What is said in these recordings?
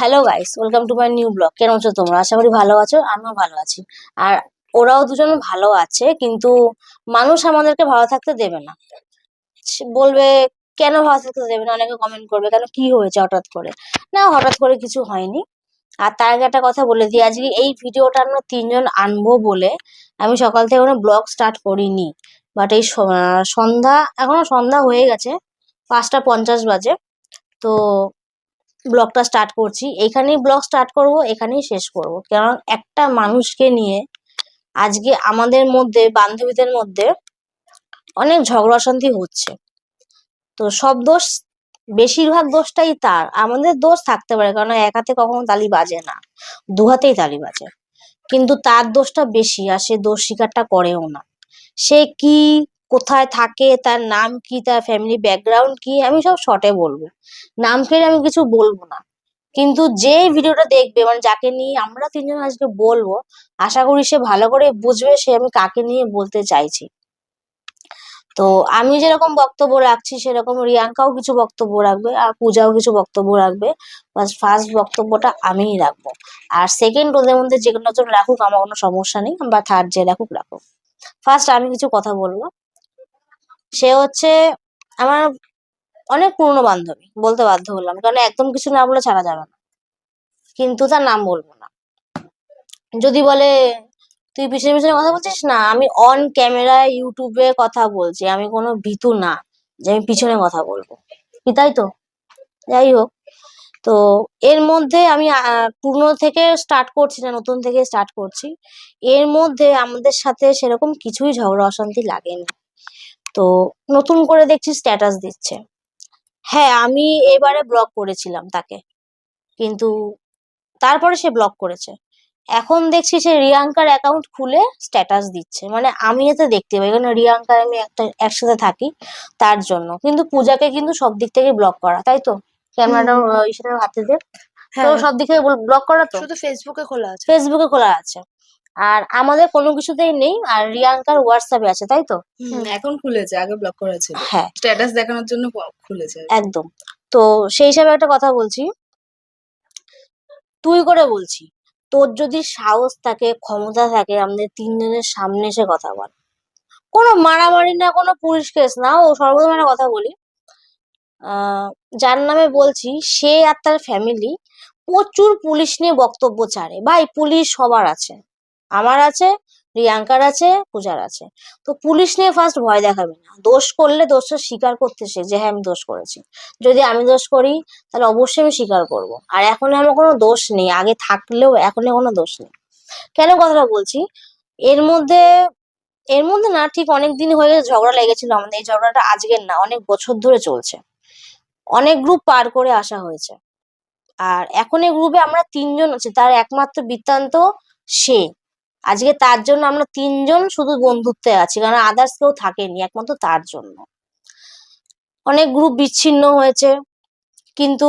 Hello guys welcome to my new blog কেমন আছো তোমরা? আশা করি ভালো আছো, আমিও ভালো আছি। আর ওরাও দুজন ভালো আছে, কিন্তু মানুষ আমাদেরকে ভালো থাকতে দেবে না। বলবে, কেন ভালো থাকতে দেবে না? অনেকে কমেন্ট করবে, কেন? কি হয়েছে হঠাৎ করে? না, হঠাৎ করে কিছু হয়নি। আর তার আগে একটা কথা বলে দিই, আজকে এই ভিডিওটা আমরা তিনজন আনব বলে আমি সকাল থেকে কোনো ব্লগ স্টার্ট করিনি। বাট এই সন্ধ্যা, এখনও সন্ধ্যা হয়ে গেছে, পাঁচটা পঞ্চাশ বাজে। তো ব্লগটা স্টার্ট করছি। এখানেই ব্লগ স্টার্ট করব, এখানেই শেষ করব। কারণ একটা মানুষকে নিয়ে আজকে আমাদের মধ্যে, বান্ধবীদের মধ্যে অনেক ঝগড়া অশান্তি হচ্ছে। তো সব দোষ, বেশিরভাগ দোষটাই তার। আমাদের দোষ থাকতে পারে কারণ এক হাতে কখনো তালি বাজে না। দু হাতেই তালি বাজে। কিন্তু তার দোষটা বেশি, আর সে দোষ স্বীকারটা করেও না। সে কি কোথায় থাকে, তার নাম কি, তার ফ্যামিলি ব্যাকগ্রাউন্ড কি, আমি সব শর্টে বলব। নাম ফের আমি কিছু বলব না। কিন্তু যে ভিডিওটা দেখবে মানে যাকে নিয়ে আমরা তিনজন আজকে বলব, আশা করি সে ভালো করে বুঝবে, সে আমি কাকে নিয়ে বলতে চাইছি। তো আমি যেরকম বক্তব্য রাখছি, সেরকম রিয়াঙ্কাও কিছু বক্তব্য রাখবে, আর পূজাও কিছু বক্তব্য রাখবে। ফার্স্ট বক্তব্যটা আমিই রাখব। আর সেকেন্ড ওদের মধ্যে যে কোনো জন রাখুক, আমার কোনো সমস্যা নেই, বা থার্ড যে রাখুক রাখুক। ফার্স্ট আমি কিছু কথা বলব। সে হচ্ছে আমার অনেক পুরনো বান্ধবী, বলতে বাধ্য হলাম। কারণ একদম কিছু না বলে ছাড়া যাবে না। কিন্তু তার নাম বলব না। যদি বলে, তুই পিছনে পিছনে কথা বলছিস? না, আমি অন ক্যামেরায় ইউটিউবে কথা বলছি। আমি কোনো ভীতু না যে আমি পিছনে কথা বলব। কি তাই তো? যাই হোক। তো এর মধ্যে আমি পুরনো থেকে স্টার্ট করছি না, নতুন থেকে স্টার্ট করছি। এর মধ্যে আমাদের সাথে সেরকম কিছুই ঝগড়া, অশান্তি লাগেনি। তো নতুন করে দেখছি স্ট্যাটাস দিচ্ছে। হ্যাঁ আমি এবারে ব্লক করেছিলাম তাকে। কিন্তু তারপরে সে ব্লক করেছে। এখন দেখছি সে রিয়াঙ্কার অ্যাকাউন্ট খুলে স্ট্যাটাস দিচ্ছে। মানে আমি এতে দেখতে পাই কারণ রিয়াঙ্কার আমি একটা একসাথে থাকি তার জন্য। কিন্তু পূজাকে কিন্তু সব দিক থেকে ব্লক করা তাই তো? ক্যামেরাটা হাতে দিয়ে তো হ্যাঁ। সব দিক থেকে ব্লক করা তো? শুধু ফেসবুকে খোলা আছে। ফেসবুকে খোলা আছে। আর আমাদের কোনো কিছুতেই নেই আর রিয়াঙ্কার হোয়াটসঅ্যাপে আছে তাই তো? এখন খুলেছে আগে ব্লক করা ছিল। হ্যাঁ। স্ট্যাটাস দেখানোর জন্য খুলেছে একদম। তো সেই হিসাবে একটা কথা বলছি। তুই করে বলছি তোর যদি সাহস থাকে ক্ষমতা থাকে আমাদের তিনজনের সামনে এসে কথা বল। কোনো মারামারি না কোনো পুলিশ কেস না ও সর্বপ্রথম একটা কথা বলি। আহ, যার নামে বলছি সে আর তার ফ্যামিলি প্রচুর পুলিশ নিয়ে বক্তব্য ছাড়ে। ভাই পুলিশ সবার আছে। আমার আছে রিয়াঙ্কার আছে, পূজার আছে। তো পুলিশ নিয়ে ফার্স্ট ভয় দেখাবে না। দোষ করলে দোষটা স্বীকার করতে শেখ যে হ্যাঁ আমি দোষ করেছি। যদি আমি দোষ করি, তাহলে অবশ্যই আমি স্বীকার করব। আর এখন আমার কোনো দোষ নেই। আগে থাকলেও এখন কোনো দোষ নেই। কেন কথাটা বলছি? এর মধ্যে এর মধ্যে না, ঠিক অনেক দিন হয়ে গেছে ঝগড়া লেগেছিল আমাদের। এই ঝগড়াটা আজকের না, অনেক বছর ধরে চলছে। অনেক গ্রুপ পার করে আসা হয়েছে। আর এখন এই গ্রুপে আমরা তিনজন আছি। তার একমাত্র বৃত্তান্ত সে। আজকে তার জন্য আমরা তিনজন শুধু বন্ধুত্বে আছি, কারণ আদার্স কেউ থাকেনি, একমাত্র তার জন্য। অনেক গ্রুপ বিচ্ছিন্ন হয়েছে, কিন্তু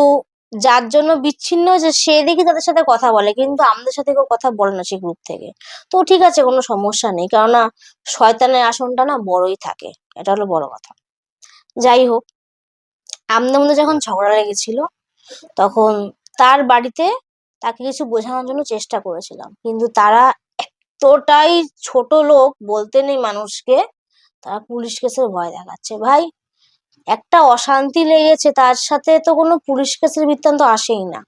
যার জন্য বিচ্ছিন্ন হয়েছে, সে দেখি তাদের সাথে কথা বলে, কিন্তু আমাদের সাথে কেউ কথা বলে না সেই গ্রুপ থেকে। তো ঠিক আছে, কোনো সমস্যা নেই, কেননা শয়তানের আসনটা না বড়ই থাকে, এটা হলো বড় কথা। যাই হোক, আমাদের মধ্যে যখন ঝগড়া লেগেছিল, তখন তার বাড়িতে তাকে কিছু বোঝানোর জন্য চেষ্টা করেছিলাম, কিন্তু তারা এতটাই ছোট লোক বলতে নেই মানুষকে, তারা পুলিশ কেসের ভয় দেখাচ্ছে। ভাই, একটা অশান্তি লেগেছে, তার সাথে তো কোনো পুলিশ কেসের বৃত্তান্ত আসেই না।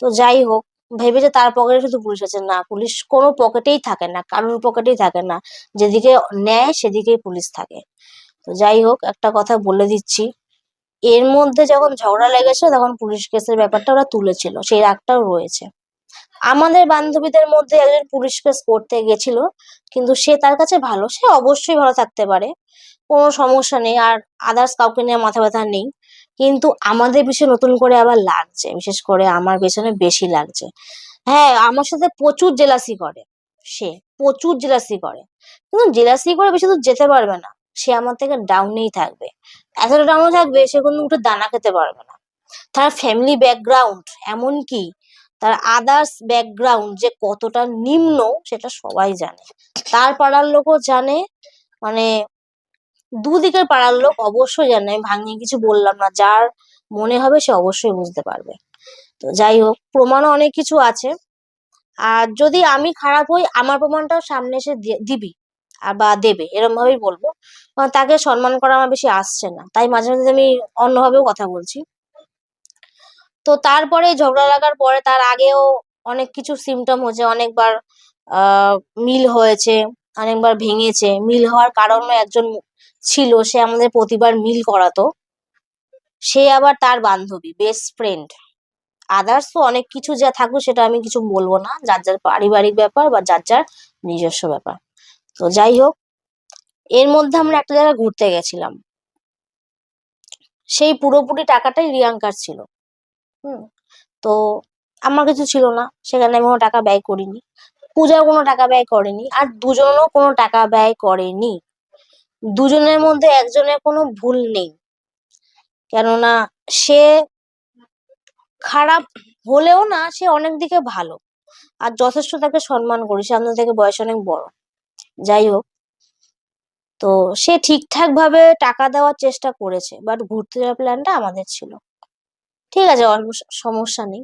তো যাই হোক ভেবেছে তার পকেটে শুধু পুলিশ আছে। না, পুলিশ কোনো পকেটেই থাকে না, কারোর পকেটেই থাকে না। যেদিকে নেয় সেদিকেই পুলিশ থাকে। তো যাই হোক, একটা কথা বলে দিচ্ছি। এর মধ্যে যখন ঝগড়া লেগেছে, তখন পুলিশ কেসের ব্যাপারটা ওরা তুলেছিল, সেই রাগটাও রয়েছে। আমাদের বান্ধবীদের মধ্যে একজন পুলিশ কেস করতে গেছিল, কিন্তু সে তার কাছে ভালো, সে অবশ্যই ভালো থাকতে পারে, কোনো সমস্যা নেই, আর আদার্স কাউকে নিয়ে মাথা ব্যথা নেই, কিন্তু আমাদের পিছনে নতুন করে আবার লাগছে, বিশেষ করে আমার পেছনে বেশি লাগছে। হ্যাঁ আমার সাথে প্রচুর জেলাসি করে, সে প্রচুর জেলাসি করে, কিন্তু জেলাসি করে বেশি দূর যেতে পারবে না, সে আমার থেকে ডাউনেই থাকবে, এতটা ডাউনে থাকবে, সে কোনো উঠে দানা খেতে পারবে না। তার ফ্যামিলি ব্যাকগ্রাউন্ড এমনকি তার আদার্স ব্যাকগ্রাউন্ড যে কতটা নিম্ন সেটা সবাই জানে। তার পাড়ার লোকও জানে মানে দুদিকের পাড়ার লোক অবশ্যই জানে, আমি ভাঙিয়ে কিছু বললাম না, যার মনে হবে সে অবশ্যই বুঝতে পারবে। তো যাই হোক, প্রমাণও অনেক কিছু আছে। আর যদি আমি খারাপ হই, আমার প্রমাণটাও সামনে এসে দিবি বা দেবে এরকম ভাবেই বলব তাকে সম্মান করা আমার বেশি আসছে না। তাই মাঝে মাঝে আমি অন্যভাবেও কথা বলছি। তো তারপরে ঝগড়া লাগার পরে তার আগেও অনেক কিছু সিমটম হয়েছে, অনেকবার মিল হয়েছে, অনেকবার ভেঙেছে। মিল হওয়ার কারণও একজন ছিল, সে আমাদের প্রতিবার মিল করাতো। সে আবার তার বান্ধবী বেস্ট ফ্রেন্ড আদার্স তো অনেক কিছু যা থাকুক সেটা আমি কিছু বলব না। যার যার পারিবারিক ব্যাপার বা যার যার নিজস্ব ব্যাপার। তো যাই হোক, এর মধ্যে আমরা একটা জায়গায় ঘুরতে গেছিলাম। সেই পুরোপুরি টাকাটাই রিয়াঙ্কার ছিল। হুম। তো আমার কিছু ছিল না, সেখানে আমি কোনো টাকা ব্যয় করিনি। পূজাও কোনো টাকা ব্যয় করেনি আর দুজনও কোনো টাকা ব্যয় করেনি। দুজনের মধ্যে একজনের কোনো ভুল নেই। কেননা সে খারাপ হলেও না, সে অনেক দিকে ভালো আর যথেষ্ট তাকে সম্মান করি সে আমাদের থেকে বয়স অনেক বড়। যাই হোক, তো সে ঠিকঠাক ভাবে টাকা দেওয়ার চেষ্টা করেছে বাট ঘুরতে যাওয়ার প্ল্যানটা আমাদের ছিল। ঠিক আছে সমস্যা নেই।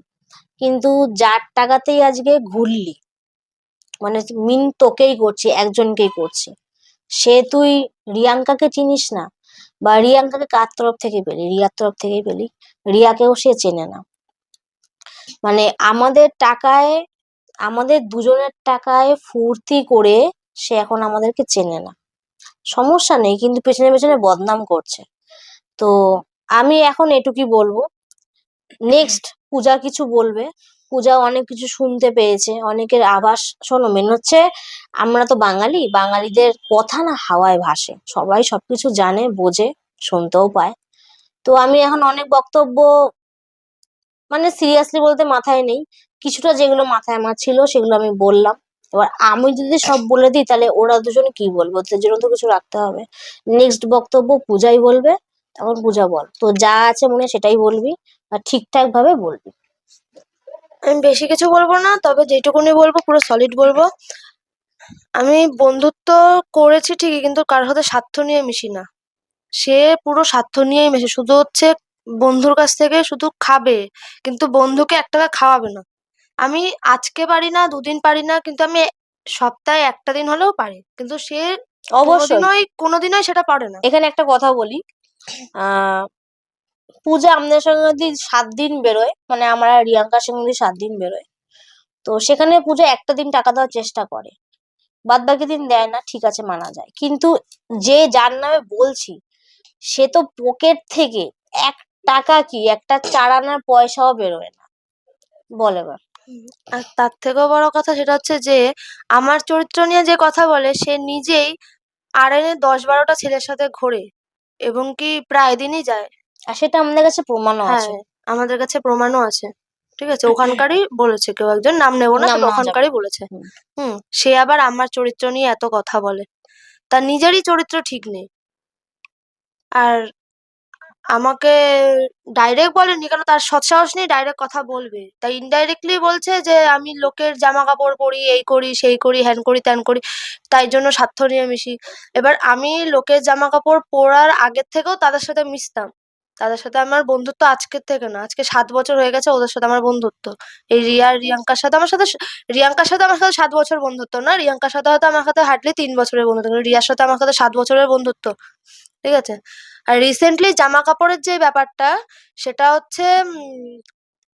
কিন্তু যার টাকাতেই আজকে ঘুরলি মানে মিন তোকেই করছে, একজনকেই করছে, সে তুই রিয়াঙ্কাকে চিনিস না? বা রিয়াঙ্কাকে কার তরফ থেকে পেলি? রিয়ার তরফ থেকেই পেলি? রিয়াকেও সে চেনে না। মানে আমাদের টাকায়, আমাদের দুজনের টাকায় ফুর্তি করে সে এখন আমাদেরকে চেনে না। সমস্যা নেই, কিন্তু পেছনে পেছনে বদনাম করছে। তো আমি এখন এটুকুই বলব নেক্সট পূজা কিছু বলবে। পূজা অনেক কিছু শুনতে পেয়েছে। অনেকের আভাস শোনো মেন হচ্ছে আমরা তো বাঙালি, বাঙালিদের কথা না হাওয়ায় ভাসে। সবাই সবকিছু জানে, বোঝে, শুনতেও পায়। তো আমি এখন অনেক বক্তব্য মানে সিরিয়াসলি বলতে মাথায় নেই। কিছুটা যেগুলো মাথায় আমার ছিল সেগুলো আমি বললাম। এবার আমি যদি সব বলে দিই, তাহলে ওরা দুজন কি বলব? ওদের জন্য তো কিছু রাখতে হবে। নেক্সট বক্তব্য পূজাই বলবে। তখন বুঝা বল। তো যা আছে মনে সেটাই বলবি আর ঠিকঠাক ভাবে বলবি। আমি বেশি কিছু বলব না তবে যেটুকুনি বলব পুরো সলিড বলব। আমি বন্ধুত্ব করেছি ঠিকই কিন্তু কারোর সাথে স্বার্থ নিয়ে মিশি না। সে পুরো স্বার্থ নিয়েই মেশে শুধু হচ্ছে বন্ধুর কাছ থেকে শুধু খাবে কিন্তু বন্ধুকে এক টাকা খাওয়াবে না। আমি আজকে পারি না দুদিন পারি না কিন্তু আমি সপ্তাহে একটা দিন হলেও পারি কিন্তু সে অবশ্যই। কোনোদিনই কোনোদিনই সেটা পারে না। এখানে একটা কথা বলি পূজা আমাদের সঙ্গে যদি সাত দিন বেরোয় মানে আমরা রিয়াঙ্কার সঙ্গে সাত দিন বেরোয়, তো সেখানে পূজা একটা দিন টাকা দেওয়ার চেষ্টা করে। বাদ বাকি দিন দেয় না, ঠিক আছে, মানা যায়। কিন্তু যে যার নামে বলছি, সে তো পকেট থেকে এক টাকা কি, একটা চার আনার পয়সাও বেরোয় না। বল আর তার থেকেও বড় কথা সেটা হচ্ছে যে, আমার চরিত্র নিয়ে যে কথা বলে, সে নিজেই আড়াইনে দশ বারোটা ছেলের সাথে ঘোরে। এবং কি প্রায় দিনই যায়। আর সেটা আমাদের কাছে প্রমাণও হ্যাঁ আছে। আমাদের কাছে প্রমাণও আছে। ঠিক আছে ওখানকারই বলেছে কেউ একজন নাম নেব না নাম তবে নেওয়া যাবে। ওখানকারই বলেছে। হুম। হুম সে আবার আমার চরিত্র নিয়ে এত কথা বলে। তার নিজেরই চরিত্র ঠিক নেই। আর আমাকে ডাইরেক্ট বলেনি কেন তার সৎসাহস নেই ডাইরেক্ট কথা বলবে। তাই ইনডাইরেক্টলি বলছে যে, আমি লোকের জামা কাপড় পরি, এই করি, সেই করি, হ্যান করি, ত্যান করি, তাই জন্য স্বার্থ নিয়ে মিশি। এবার আমি লোকের জামা কাপড় পরার আগের থেকেও তাদের সাথে মিশতাম। তাদের সাথে আমার বন্ধুত্ব আজকের থেকে না, আজকে সাত বছর হয়ে গেছে ওদের সাথে আমার বন্ধুত্ব। এই রিয়া, রিয়াঙ্কার সাথে আমার সাথে, রিয়াঙ্কার সাথে আমার সাথে সাত বছর বন্ধুত্ব না, রিয়াঙ্কার সাথে হয়তো আমার সাথে হার্ডলি তিন বছরের বন্ধুত্ব রিয়ার সাথে আমার সাথে সাত বছরের বন্ধুত্ব। ঠিক আছে? আর রিসেন্টলি জামা কাপড়ের যে ব্যাপারটা সেটা হচ্ছে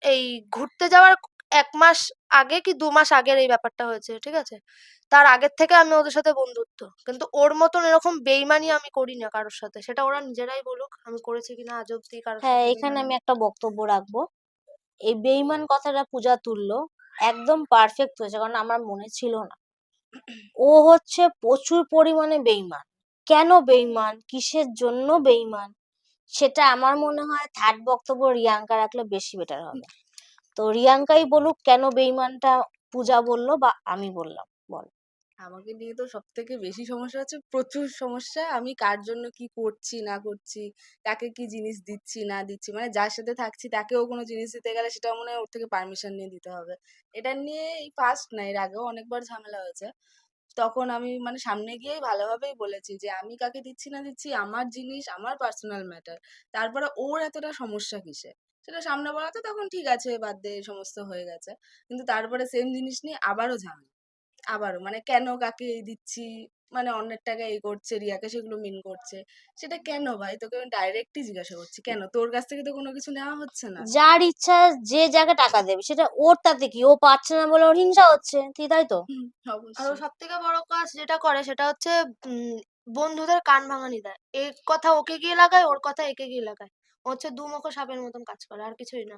এই ঘুরতে যাওয়ার এক মাস আগে কি দু মাস আগের এই ব্যাপারটা হয়েছে ঠিক আছে? তার আগের থেকে আমি ওদের সাথে বন্ধুত্ব। কিন্তু ওর মতন এরকম বেইমানি আমি করি না কারোর সাথে। সেটা ওরা নিজেরাই বলুক আমি করেছি কিনা আজ অব্দি কারোর হ্যাঁ এখানে আমি একটা বক্তব্য রাখব। এই বেইমান কথাটা পূজা তুললো একদম পারফেক্ট হয়েছে কারণ আমার মনে ছিল না। ও হচ্ছে প্রচুর পরিমাণে বেইমান। কেন বেইমান কিসের জন্য বেইমান সেটা আমার মনে হয় থার্ড বক্তব্য রিয়াঙ্কা রাখলে বেশি বেটার হবে। তো রিয়াঙ্কাই বলুক কেন বেইমানটা পূজা বলল বা আমি বললাম, বল। আমাকে নিয়ে তো সব থেকে বেশি সমস্যা হচ্ছে, প্রচুর সমস্যা। আমি কার জন্য কি করছি, না করছি তাকে কি জিনিস দিচ্ছি, না দিচ্ছি মানে যার সাথে থাকছি তাকেও কোনো জিনিস দিতে গেলে সেটা মনে হয় ওর থেকে পারমিশন নিয়ে দিতে হবে। এটা নিয়ে ফার্স্ট না, এর আগেও অনেকবার ঝামেলা হয়েছে। তখন আমি মানে সামনে গিয়েই ভালোভাবেই বলেছি যে, আমি কাকে দিচ্ছি না দিচ্ছি, আমার জিনিস, আমার পার্সোনাল ম্যাটার তারপরে ওর এতটা সমস্যা কিসে? সেটা সামনে বলাতে তখন ঠিক আছে, বাদ দে এই সমস্ত হয়ে গেছে। কিন্তু তারপরে সেম জিনিস নিয়ে আবারও ঝামেলা, আবারও মানে কেন কাকে দিচ্ছি? মানে অন্যের টাকা এই করছে রিয়াকে সেগুলো মিন করছে। সেটা কেন ভাই? তোকে আমি ডাইরেক্টই জিজ্ঞাসা করছি কেন? তোর কাছ থেকে তো কোনো কিছু নেওয়া হচ্ছে না। যার ইচ্ছা যে জায়গায় টাকা দেবে সেটা ওর তাতে কি? ও পাচ্ছে না বলে ওর হিংসা হচ্ছে ঠিক তাই তো? আর ও সব থেকে বড় কাজ যেটা করে সেটা হচ্ছে উম, বন্ধুদের কান ভাঙানি দেয়। এই কথা ওকে গিয়ে লাগায় ওর কথা একে গিয়ে লাগায়। ও হচ্ছে দুমুখো সাপের মতন কাজ করে আর কিছুই না।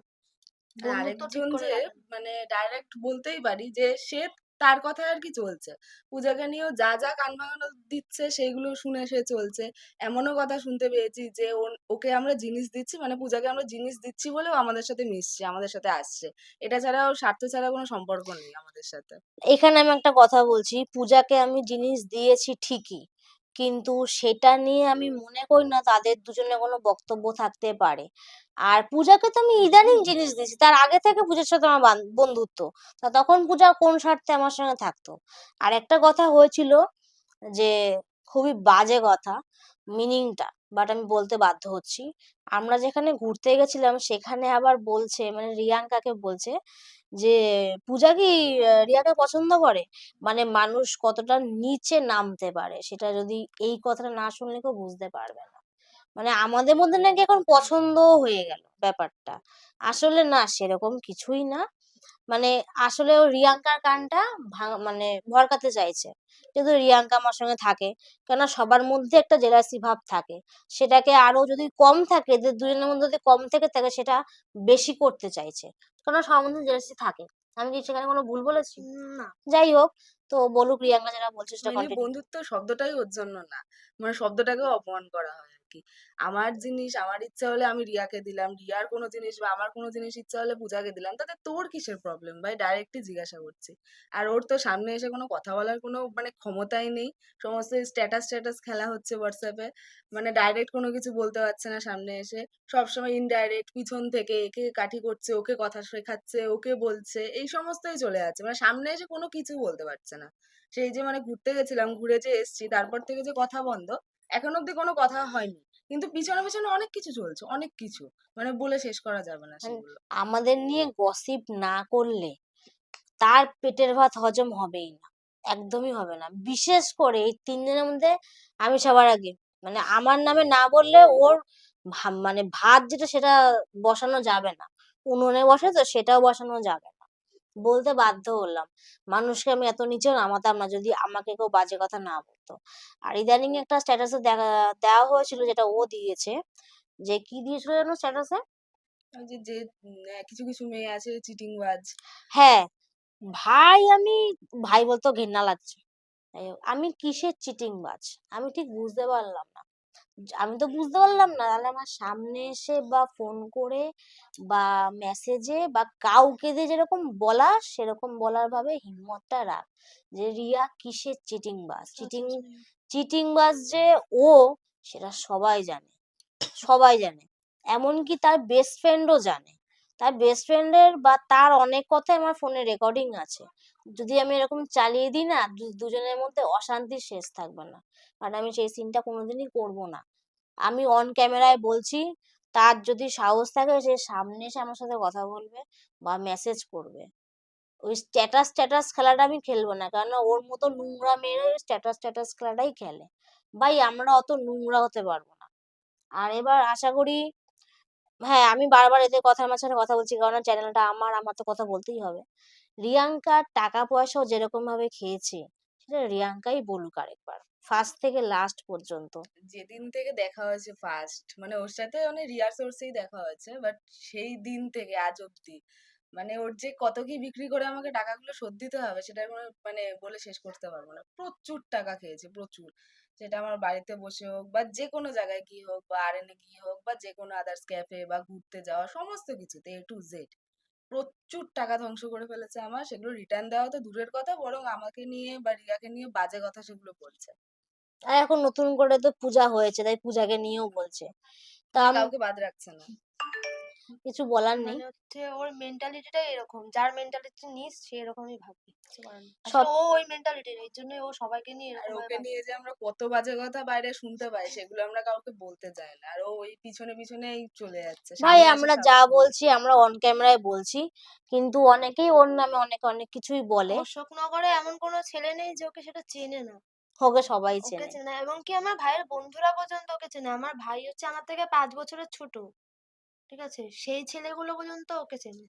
আরেকজন যে মানে ডাইরেক্ট বলতেই পারি যে সে তার কথা আর কি চলছে। পূজাকে নিয়েও যা যা কান ভাঙানো দিচ্ছে সেইগুলো শুনে সে চলছে। এমনও কথা শুনতে পেয়েছি যে ওকে আমরা জিনিস দিচ্ছি মানে পূজাকে আমরা জিনিস দিচ্ছি বলেও আমাদের সাথে মিশছে, আমাদের সাথে আসছে। এটা ছাড়া ওর স্বার্থ ছাড়া কোনো সম্পর্ক নেই আমাদের সাথে। এখানে আমি একটা কথা বলছি, পূজাকে আমি জিনিস দিয়েছি ঠিকই, কিন্তু সেটা নিয়ে আমি মনে করি না তাদের দুজনে কোনো বক্তব্য থাকতে পারে। আর পূজাকে তো আমি ইদানিং জিনিস দিয়েছি। তার আগে থেকে পূজার সাথে আমার বান- বন্ধুত্ব। তা তখন পূজা কোন স্বার্থে আমার সঙ্গে থাকতো? আর একটা কথা হয়েছিল যে, খুবই বাজে কথা মিনিংটা বাট আমি বলতে বাধ্য হচ্ছি। আমরা যেখানে ঘুরতে গেছিলাম, সেখানে আবার বলছে মানে রিয়াঙ্কাকে বলছে যে, পূজা কি রিয়াকে পছন্দ করে? মানে মানুষ কতটা নিচে নামতে পারে, সেটা যদি এই কথাটা না শুনলে কেউ বুঝতে পারবে না। মানে আমাদের মধ্যে নাকি এখন পছন্দ হয়ে গেল ব্যাপারটা। আসলে না সেরকম কিছুই না। মানে আসলে ও রিয়াঙ্কার কানটা মানে ভরকাতে চাইছে। যেহেতু রিয়াঙ্কা আমার সঙ্গে থাকে কেন সবার মধ্যে একটা জেলাসি ভাব থাকে। সেটাকে আরও যদি কম থাকে যে দুজনের মধ্যে যদি কম থেকে থাকে সেটা বেশি করতে চাইছে। কারণ সবার মধ্যে জেলাসি থাকে। আমি কি সেখানে কোনো ভুল বলেছি? না। যাই হোক তো বলুক রিয়াঙ্কা যেটা বলছে সেটা মানে বন্ধুত্ব শব্দটাই ওর জন্য না। মানে শব্দটাকেও অপমান করা হয়। কি আমার জিনিস, আমার ইচ্ছা হলে আমি রিয়াকে দিলাম, রিয়ার কোনো জিনিস বা আমার কোনো জিনিস ইচ্ছা হলে পূজাকে দিলাম, তাতে তোর কিসের প্রবলেম ভাই ডাইরেক্টই জিজ্ঞাসা করছি। আর ওর তো সামনে এসে কোনো কথা বলার কোনো মানে ক্ষমতাই নেই। সমস্ত স্ট্যাটাস স্ট্যাটাস খেলা হচ্ছে হোয়াটসঅ্যাপে মানে ডাইরেক্ট কোনো কিছু বলতে পারছে না সামনে এসে। সবসময় ইনডাইরেক্ট পিছন থেকে একে কাঠি করছে, ওকে কথা শেখাচ্ছে, ওকে বলছে, এই সমস্তই চলে যাচ্ছে। মানে সামনে এসে কোনো কিছু বলতে পারছে না। সেই যে মানে ঘুরতে গেছিলাম, ঘুরে যে এসছি, তারপর থেকে যে কথা বন্ধ, এখন অব্দি কোনো কথা হয়নি। কিন্তু পিছনে পিছনে অনেক কিছু চলছে অনেক কিছু। মানে বলে শেষ করা যাবে না মানে সেগুলো। আমাদের নিয়ে গসিপ না করলে তার পেটের ভাত হজম হবেই না একদমই হবে না। বিশেষ করে এই তিনজনের মধ্যে আমি সবার আগে মানে আমার নামে না বললে ওর মানে ভাত যেটা সেটা বসানো যাবে না। উনুনে বসে তো সেটাও বসানো যাবে না। বলতে বাধ্য হলাম। মানুষকে আমি এত নিচেও নামাতাম না যদি আমাকে কেউ বাজে কথা না বলতো। আর ইদানিং একটা স্ট্যাটাসে দেখা দেওয়া হয়েছিল যেটা ও দিয়েছে। যে কি দিয়েছিল যেন স্ট্যাটাসে যে যে কিছু কিছু মেয়ে আছে চিটিং বাজ হ্যাঁ। ভাই আমি ভাই বলতেও ঘেন্না লাগছে। আমি কিসের চিটিং বাজ আমি ঠিক বুঝতে পারলাম আমি তো বুঝতে পারলাম না। তাহলে আমার সামনে এসে বা ফোন করে বা মেসেজে বা কাউকে দিয়ে যেরকম বলা সেরকম বলার ভাবে হিম্মতটা রাখ যে রিয়া কিসের চিটিং বাস চিটিং চিটিং বাস যে ও সেটা সবাই জানে। সবাই জানে। এমনকি তার বেস্ট ফ্রেন্ডও জানে। তার বেস্ট ফ্রেন্ডের বা তার অনেক কথাই আমার ফোনে রেকর্ডিং আছে। যদি আমি এরকম চালিয়ে দিই না দুজনের মধ্যে অশান্তির শেষ থাকবে না। কারণ আমি সেই সিনটা কোনোদিনই করব না। আমি অন ক্যামেরায় বলছি, তার যদি সাহস থাকে, সে সামনে এসে আমার সাথে কথা বলবে বা মেসেজ করবে। ওই স্ট্যাটাস স্ট্যাটাস খেলাটা আমি খেলব না কারণ ওর মতো নোংরা মেয়েরা ওই স্ট্যাটাস স্ট্যাটাস খেলাটাই খেলে। ভাই, আমরা অত নোংরা হতে পারব না। আর এবার আশা করি হ্যাঁ আমি বারবার এদের কথার মাঝখানে কথা বলছি। কারণ চ্যানেলটা আমার আমার তো কথা বলতেই হবে। রিয়াঙ্কার টাকা পয়সাও যেরকম ভাবে খেয়েছে, সেটা রিয়াঙ্কাই বলুক আরেকবার। ফার্স্ট থেকে লাস্ট পর্যন্ত। যেদিন থেকে দেখা হয়েছে ফার্স্ট মানে ওর সাথে অনেক রিয়ার সোর্সেই দেখা হয়েছে, বাট সেই দিন থেকে, আজ অব্দি মানে ওর যে কত কি বিক্রি করে আমাকে টাকাগুলো শোধ দিতে হবে সেটা মানে বলে শেষ করতে পারব না। প্রচুর টাকা খেয়েছে প্রচুর। সেটা আমার বাড়িতে বসে হোক বা যে কোনো জায়গায় গিয়ে হোক বা আরএনে গিয়ে হোক বা যে কোনো আদার্স ক্যাফে বা ঘুরতে যাওয়া সমস্ত কিছুতে এ টু জেড প্রচুর টাকা ধ্বংস করে ফেলেছে আমার। সেগুলো রিটার্ন দেওয়া তো দূরের কথা বরং আমাকে নিয়ে বা রিয়াকে নিয়ে বাজে কথা সেগুলো বলছে। আর এখন নতুন করে তো পূজা হয়েছে তাই পূজাকে নিয়েও বলছে। তা কাউকে বাদ রাখছে না। কিছু বলার নেই। মানে হচ্ছে ওর মেন্টালিটিটাই এরকম। যার মেন্টালিটি নিস সে এরকমই ভাববে। নেই। সব ও ওই মেন্টালিটির এই জন্য ও সবাইকে নিয়ে আর ওকে নিয়ে যে আমরা কত বাজে কথা বাইরে শুনতে পাই সেগুলো আমরা কাউকে বলতে চাই না। আর ও ওই পিছনে পিছনেই চলে যাচ্ছে ভাই আমরা যা বলছি আমরা অন ক্যামেরায় বলছি। কিন্তু অনেকেই ওর নামে অনেক অনেক কিছুই বলে। অশোকনগরে এমন কোনো ছেলে নেই যে ওকে সেটা চেনে না। ওকে সবাই চেনে। চেনে এবং কি আমার ভাইয়ের বন্ধুরা পর্যন্ত ওকে চেনে আমার ভাই হচ্ছে আমার থেকে পাঁচ বছরের ছোট। ঠিক আছে? সেই ছেলেগুলো পর্যন্ত ওকে চেনে।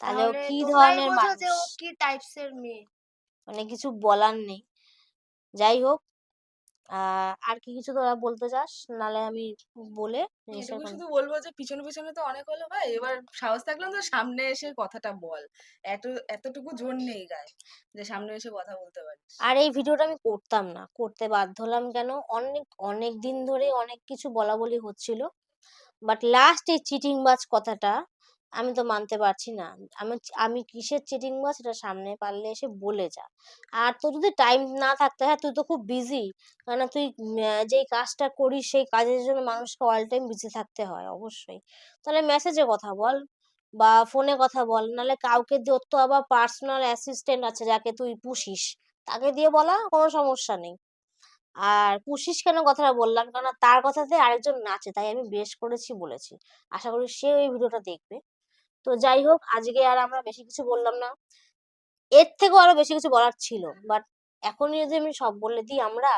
তাহলে ও কি ধরনের বোঝো যে ও কি টাইপস এর মেয়ে। মানে কিছু বলার নেই। যাই হোক আর কি কিছু তোরা বলতে চাস? নালে আমি বলে শুধু বলব যে পিছনে পিছনে তো অনেক হলো ভাই। এবার সাহস থাকলে তো সামনে এসে কথাটা বল। এত এতটুকু জোর নেই গায়ে যে সামনে এসে কথা বলতে পারিস। আর এই ভিডিওটা আমি করতাম না। করতে বাধ্য হলাম কেন? অনেক অনেক দিন ধরে অনেক কিছু বলা বলি হচ্ছিল। বাট লাস্ট এই চিটিংবাজ কথাটা আমি তো মানতে পারছি না। আমি আমি কিসের চিটিংবাজ সেটা সামনে পারলে এসে বলে যা। আর তোর যদি টাইম না থাকতে হ্যাঁ তুই তো খুব বিজি কেন তুই যেই কাজটা করিস, সেই কাজের জন্য মানুষকে অল টাইম বিজি থাকতে হয়, অবশ্যই। তাহলে মেসেজে কথা বল বা ফোনে কথা বল, নাহলে কাউকে দিয়ে তো আবার পার্সোনাল অ্যাসিস্ট্যান্ট আছে যাকে তুই পুষিস, তাকে দিয়ে বলা কোনো সমস্যা নেই। আর কুশিস কেন কথাটা বললাম? কারণ তার কথাতে আরেকজন নাচে, তাই আমি বেশ করেছি বলেছি। আশা করি সে ওই ভিডিওটা দেখবে। তো যাই হোক, আজকে আর আমরা বেশি কিছু বললাম না। এর থেকেও আরও বেশি কিছু বলার ছিল। বাট এখনই যদি আমি সব বলে দিই আমরা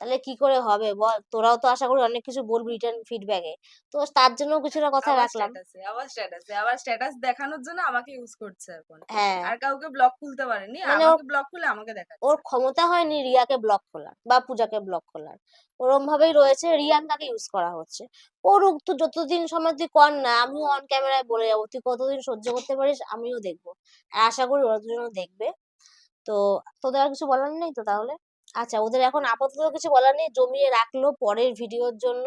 তাহলে কি করে হবে? বল তোরাও তো আশা করি অনেক কিছু বলবি রিটার্ন ফিডব্যাকে তো তার জন্য কিছুটা কথা রাখলাম। আবার স্ট্যাটাসে আবার স্ট্যাটাস দেখানোর জন্য আমাকে ইউজ করছে এখন। হ্যাঁ। আর কাউকে ব্লক খুলতে পারেনি। মানে আমাকে ব্লক খুলে আমাকে দেখাচ্ছে। ওর ক্ষমতা হয়নি রিয়াকে ব্লক খোলার বা পূজাকে ব্লক খোলার। ওরম ভাবেই রয়েছে রিয়াঙ্কাকে ইউজ করা হচ্ছে। ও করুক তো যতদিন সময় তুই কর না আমিও অন ক্যামেরায় বলে যাব। তুই কতদিন সহ্য করতে পারিস আমিও দেখব। আর আশা করি ওরা দুজনও দেখবে। তো তোদের আর কিছু বলার নেই তো তাহলে? আচ্ছা ওদের এখন আপাতত কিছু বলার নেই জমিয়ে রাখল পরের ভিডিওর জন্য।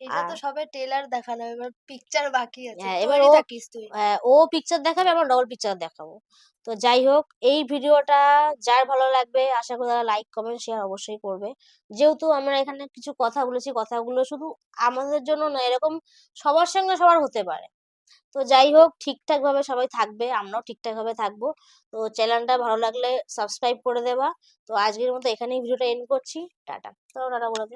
এটা তো সবে ট্রেলার দেখানো এবার পিকচার বাকি আছে। হ্যাঁ, এবার ও- পিকচার দেখাবে আমরা ডবল পিকচার দেখাবো। তো যাই হোক এই ভিডিওটা যার ভালো লাগবে আশা করি তারা লাইক কমেন্ট শেয়ার অবশ্যই করবে। যেহেতু আমরা এখানে কিছু কথা বলেছি কথাগুলো শুধু আমাদের জন্য না এরকম সবার সঙ্গে সবার হতে পারে। তো যাই হোক ঠিকঠাক ভাবে সবাই থাকবে, আমরাও ঠিকঠাক ভাবে থাকব। তো চ্যানেলটা ভালো লাগলে সাবস্ক্রাইব করে দেবা। তো আজকের মতো এখানেই ভিডিওটা এন্ড করছি। টাটা। তো টাটা বলে